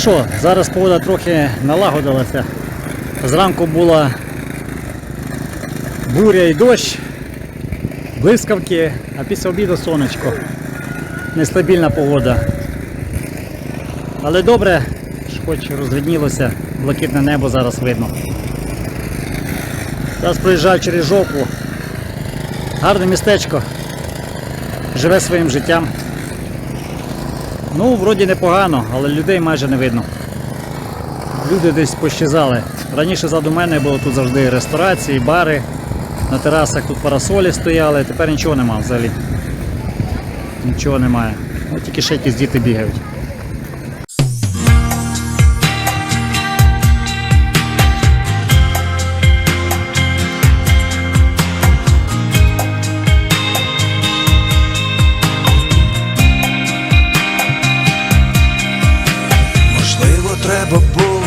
що, зараз погода трохи налагодилася. Зранку була буря і дощ, блискавки, а після обіду сонечко. Нестабільна погода. Але добре, що хоч розвиднілося, блакитне небо зараз видно. Зараз проїжджаю через жопу. Гарне містечко. Живе своїм життям. Ну, вроді непогано, але людей майже не видно. Люди десь пощезали. Раніше ззаду мене було тут завжди ресторації, бари. На терасах тут парасолі стояли, тепер нічого нема взагалі. Нічого немає. Ну, тільки ще якісь діти бігають.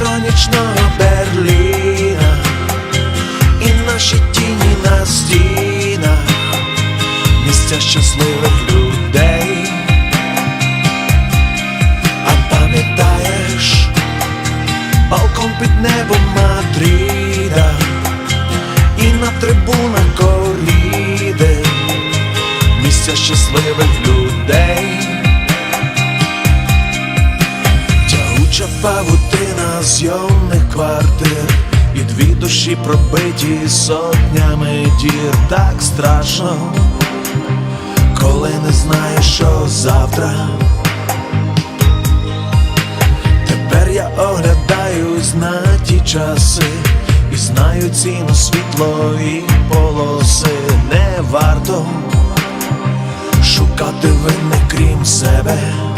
Метро нічного Берліна. І наші тіні на стінах, місця щасливих людей. А пам'ятаєш балкон під небом Мадріда. І на трибунах коріди, місця щасливих людей. Павутина зйомних квартир І дві душі пробиті сотнями дір Так страшно, коли не знаєш, що завтра. Тепер я оглядаюсь на ті часи І знаю ціну світлої полоси Не варто шукати винних крім себе.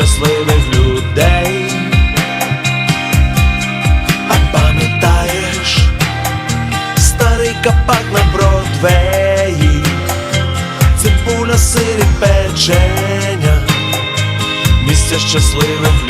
Щасливих людей. А пам'ятаєш старий капак на Бродвеї, цибуля сирі печення, місця щасливих